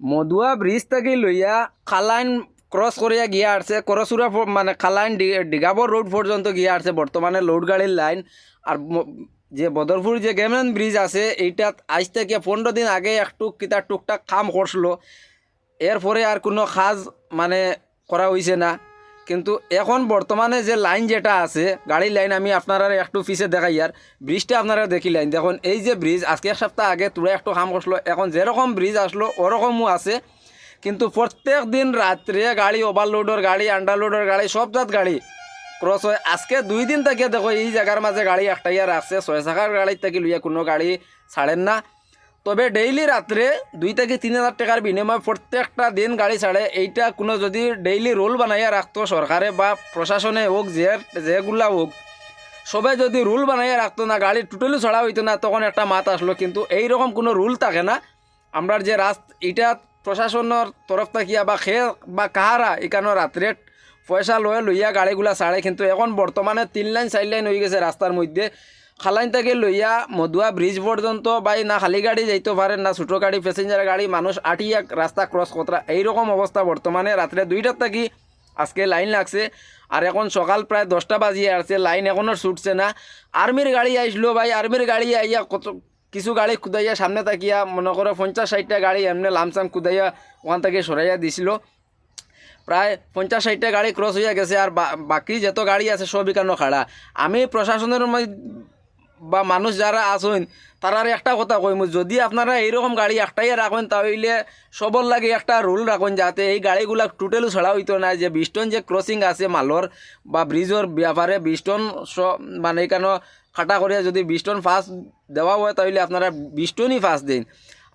Matua bridge থেকে লইয়া খালাইন cross করিয়া গিয়া আসছে করসুরা মানে খালাইন ডিগাবর রোড পর্যন্ত গিয়া আসছে বর্তমানে লোড গাড়ির লাইন আর যে বদরপুর যে গেমেন ব্রিজ আছে এইটা আজ থেকে পনেরো দিন আগে একটু কিতা টুকটাক কাম করছিল। এরপরে আর কোনো কাজ মানে করা হয়েছে না। কিন্তু এখন বর্তমানে যে লাইন যেটা আছে, গাড়ির লাইন আমি আপনারা একটু পিছে দেখাই আর। ব্রিজটা আপনারা দেখি লাইন। দেখুন, এই যে ব্রিজ, আজকে এক সপ্তাহ আগে তোরা একটু কাম করছিল, এখন যেরকম ব্রিজ আসলো, ওরকমও আছে। কিন্তু প্রত্যেক দিন রাত্রে গাড়ি ওভারলোডের গাড়ি আন্ডারলোডের গাড়ি, সব জাত গাড়ি ক্রস হয়। আজকে দুই দিন থেকে দেখো, এই জায়গার মাঝে গাড়ি একটাইয়া রাখছে ছয় চাকার গাড়ির থেকে লইয়া কোনো গাড়ি ছাড়েন না। তবে ডেইলি রাত্রে দুই থেকে তিন হাজার টাকার বিনিময়ে প্রত্যেকটা দিন গাড়ি ছাড়ে। এইটা কোনো যদি ডেইলি রোল বানাইয়া রাখতো সরকারে বা প্রশাসনে হোক, যে, যেগুলা হোক। সবাই যদি রুল বানাইয়া রাখতো না, গাড়ি টোটালি ছাড়া হইতো না, তখন একটা মাত আসলো। কিন্তু এই রকম কোনো রুল থাকে না। আমরা যে রাস এটা প্রশাসনের তরফ থাকিয়া বা খে, বা কাহারা এখানে রাত্রে পয়সা লয়ে লইয়া গাড়িগুলা ছাড়ে। কিন্তু এখন বর্তমানে তিন লাইন, চার লাইন হয়ে গেছে রাস্তার মধ্যে। খালাইন থেকে লইয়া মধুয়া ব্রিজ পর্যন্ত বাই না খালি গাড়ি যাইতে পারে, না ছোটো গাড়ি প্যাসেঞ্জার গাড়ি, মানুষ আটিয়া রাস্তা ক্রস কতরা এইরকম অবস্থা বর্তমানে রাত্রে দুইটার থাকি আজকে লাইন লাগছে। আর এখন সকাল প্রায় দশটা বাজিয়ে আসছে লাইন এখনও ছুটছে না। আর্মির গাড়ি আইসলো ভাই আর্মির গাড়ি আইয়া কত, কিছু গাড়ি কুদাইয়া সামনে তাকিয়া মনে করো পঞ্চাশ ষাটটা গাড়ি এমনি লামসাম কুদাইয়া ওখান থেকে সরাইয়া দিছিল। প্রায় পঞ্চাশ ষাটটা গাড়ি ক্রস হয়ে গেছে আর বাকি যত গাড়ি আছে সব এখানে খাড়া আমি প্রশাসনের বা মানুষ যারা আছেন তারার একটা কথা কইমু, যদি আপনারা এইরকম গাড়ি একটাই রাখেন, তাহলে সবর লাগে একটা রুল রাখুন যাতে এই গাড়িগুলা টোটালি ছাড়া হইতো না। যে বিস্টন যে ক্রসিং আছে মালর বা ব্রিজের ব্যাপারে বিস্টন মানে এখানে খাটা করিয়া যদি বিস্টন ফার্স্ট দেওয়া হয়, তাহলে আপনারা বিস্টনই ফার্স্ট দিন।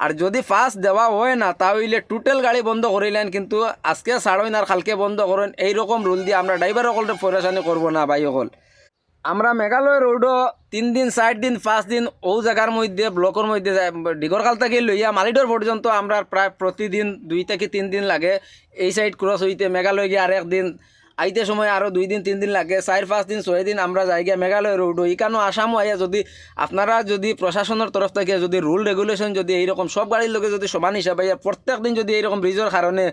আর যদি ফার্স্ট দেওয়া হয় না, তাহলে টোটাল গাড়ি বন্ধ করিলেন কিন্তু আজকে ছাড়ইন আর কালকে বন্ধ করেন, এইরকম রুল দিয়ে আমরা ড্রাইভার সকল পরেশানি করব না, ভাই সকল। আমরা মেঘালয় রোডও তিন দিন, চার দিন, পাঁচ দিন ও জায়গার মধ্যে ব্লকের মধ্যে ডিগরকাল থেকে লইয়া মালিডোর পর্যন্ত আমরা প্রায় প্রতিদিন দুই থেকে তিন দিন লাগে, এই সাইড ক্রস হইতে মেঘালয় গিয়ে আর দিন আইতে সময় আরও দুই দিন, তিন দিন লাগে, চার, পাঁচ দিন, ছয় দিন আমরা যাই গিয়া মেঘালয় রোডও ইকানো আসামও আইয়া যদি আপনারা যদি প্রশাসনের তরফ থেকে যদি রুল রেগুলেশন যদি এইরকম সব গাড়ির লোকে যদি সমান হিসাবে আইয়া প্রত্যেক দিন যদি এইরকম ব্রিজের কারণে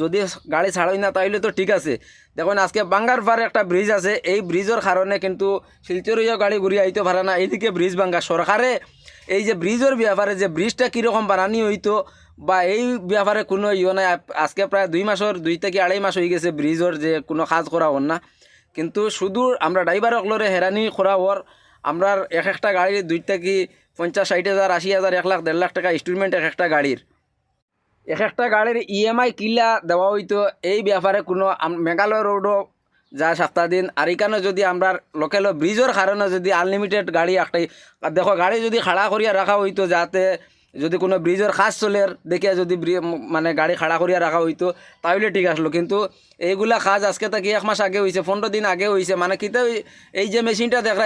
যদি গাড়ি ছাড়ই না, তাইলে তো ঠিক আছে। দেখুন আজকে বাঙ্গার পারে একটা ব্রিজ আছে, এই ব্রিজের কারণে কিন্তু শিলচরীয় গাড়ি ঘুরিয়ে আইতে পারে না, এইদিকে ব্রিজ ভাঙ্গা সরকারে এই যে ব্রিজের ব্যাপারে যে ব্রিজটা কীরকম বানানি হইতো বা এই ব্যাপারে কোনো ইয়ে নাই। আজকে প্রায় দুই মাসের দুই থেকে আড়াই মাস হয়ে গেছে ব্রিজের যে কোনো কাজ করা হন না। কিন্তু শুধু আমরা ড্রাইভার অকলরে হেরানি করা হওয়ার আমরা এক একটা গাড়ির দুই থেকে পঞ্চাশ ষাট হাজার আশি হাজার এক লাখ, দেড় লাখ টাকা ইনস্টলমেন্ট এক একটা গাড়ির এক একটা গাড়ির ইএমআই কিলা দেওয়া হইতো এই ব্যাপারে কোনো মেঘালয় রোডও যা সপ্তাহ দিন। আর এখানে যদি আমরা লোকাল ব্রিজের কারণে যদি আনলিমিটেড গাড়ি একটাই দেখো, গাড়ি যদি খাড়া করিয়া রাখা হইতো যাতে যদি কোনো ব্রিজের কাজ চলে দেখে যদি মানে গাড়ি খাড়া করিয়া রাখা হইতো, তাহলে ঠিক আসলো। কিন্তু এইগুলা কাজ আজকে থেকে এক মাস আগে হয়েছে পনেরো দিন আগে হয়েছে মানে কিতে এই যে মেশিনটা দেখা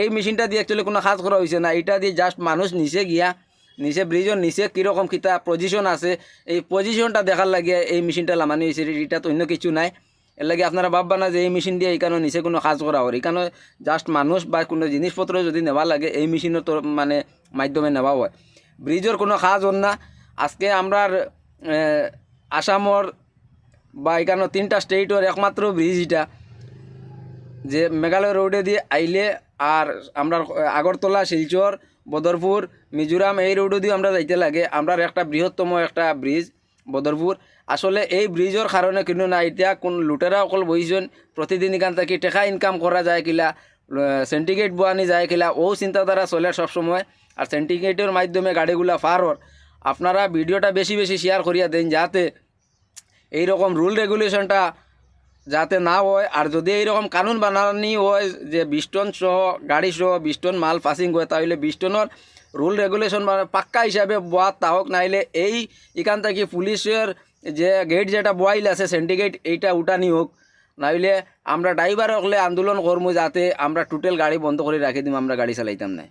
এই মেশিনটা দিয়ে অ্যাকচুয়ালি কোনো কাজ করা হয়েছে না। এটা দিয়ে জাস্ট মানুষ নিচে গিয়া, নিচে ব্রিজের নিচে কীরকম কিতা পজিশন আছে, এই পজিশনটা দেখার লাগে এই মেশিনটা লামানি হয়েছে এটা তো অন্য কিছু নাই। এর লাগে আপনারা ভাববা না যে এই মেশিন দিয়ে এখানে নিচে কোনো কাজ করা হয় এখানে জাস্ট মানুষ বা কোনো জিনিসপত্র যদি নেওয়া লাগে, এই মেশিনের মানে মাধ্যমে নেওয়া হয়। ব্রিজের কোনো কাজ হন না। আজকে আমরার আহ, আসামর বা এখানে তিনটা স্টেটের একমাত্র ব্রিজ এটা যে মেঘালয় রোডে দিয়ে আইলে আর আমরা আগরতলা শিলচর বদরপুর মিজোরাম এই রোডে দিয়ে আমরা যাইতে লাগে। আমরা একটা বৃহত্তম একটা ব্রিজ বদরপুর। আসলে এই ব্রিজের কারণে কিন্তু না এতিয়া কোন লুটেরা অকল বহিছেন প্রতিদিন এখান থেকে টেকা ইনকাম করা যায় কিলা। সেন্টিগেট বোয়ানি যায় কিলা, ও চিন্তাধারা চলে সবসময়। আর সেন্টিগেটের মাধ্যমে গাড়িগুলা পার হর আপনারা ভিডিওটা বেশি বেশি শেয়ার করিয়া দেন যাতে এইরকম রুল রেগুলেশনটা যাতে না হয়। আর যদি এইরকম কানুন বানানি হয় যে বিস্টন সহ, গাড়ি সহ বিস্টন মাল পাসিং হয়, তাহলে বিস্টনের রুল রেগুলেশন পাক্কা হিসাবে বোয়া তাহক, নাইলে এই এখান থেকে পুলিশের যে গেট যেটা বয়াইল আছে সেন্টিগেট এইটা উঠানি হোক। নাইলে আমরা ড্রাইভার হকলে আন্দোলন করব যাতে আমরা টোটাল গাড়ি বন্ধ করে রাখি দিম, আমরা গাড়ি চালাইতাম না।